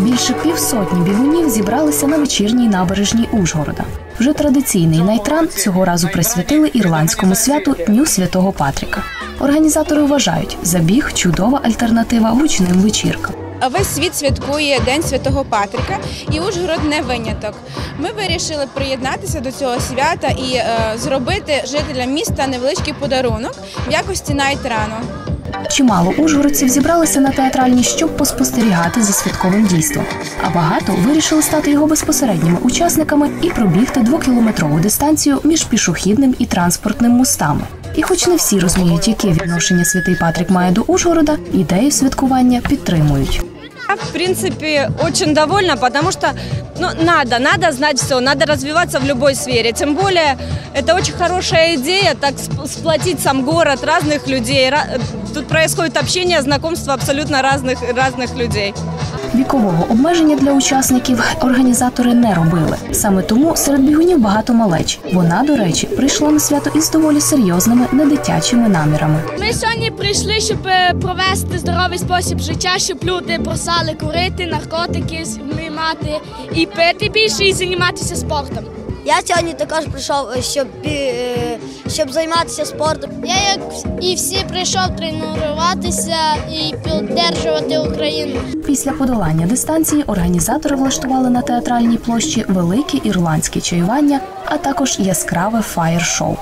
Більше півсотні бігунів зібралися на вечірній набережній Ужгорода. Вже традиційний найтран цього разу присвятили ірландському святу Дню Святого Патріка. Організатори вважають, забіг чудова альтернатива гучним вечіркам. Весь світ святкує День Святого Патрика, і Ужгород не виняток. Ми вирішили приєднатися до цього свята і е, зробити жителям міста невеличкий подарунок в якості найтрану. Чимало ужгородців зібралися на театральні, щоб поспостерігати за святковим дійством. А багато вирішили стати його безпосередніми учасниками і пробігти двокілометрову дистанцію між пішохідним і транспортним мостами. І хоч не всі розуміють, яке відношення святий Патрік має до Ужгорода, ідею святкування підтримують. В принципе, очень довольна, потому что ну, надо, надо знать все, надо развиваться в любой сфере. Тем более, это очень хорошая идея, так сп- сплотить сам город разных людей. Ра- Тут происходит общение, знакомство абсолютно разных, разных людей. Вікового обмеження для учасників організатори не робили. Саме тому серед бігунів багато малеч. Вона, до речі, прийшла на свято із доволі серйозними недитячими намірами. Ми сьогодні прийшли, щоб е, провести здоровий спосіб життя, щоб люди бросали курити, наркотики мати і пити більше, і займатися спортом. Я сьогодні також прийшов, е, щоб, е, щоб займатися спортом. Я, як і всі, прийшов тренуватися і підтримувати Україну. Після подолання дистанції організатори влаштували на театральній площі велике ірландське чаювання, а також яскраве фаєр-шоу.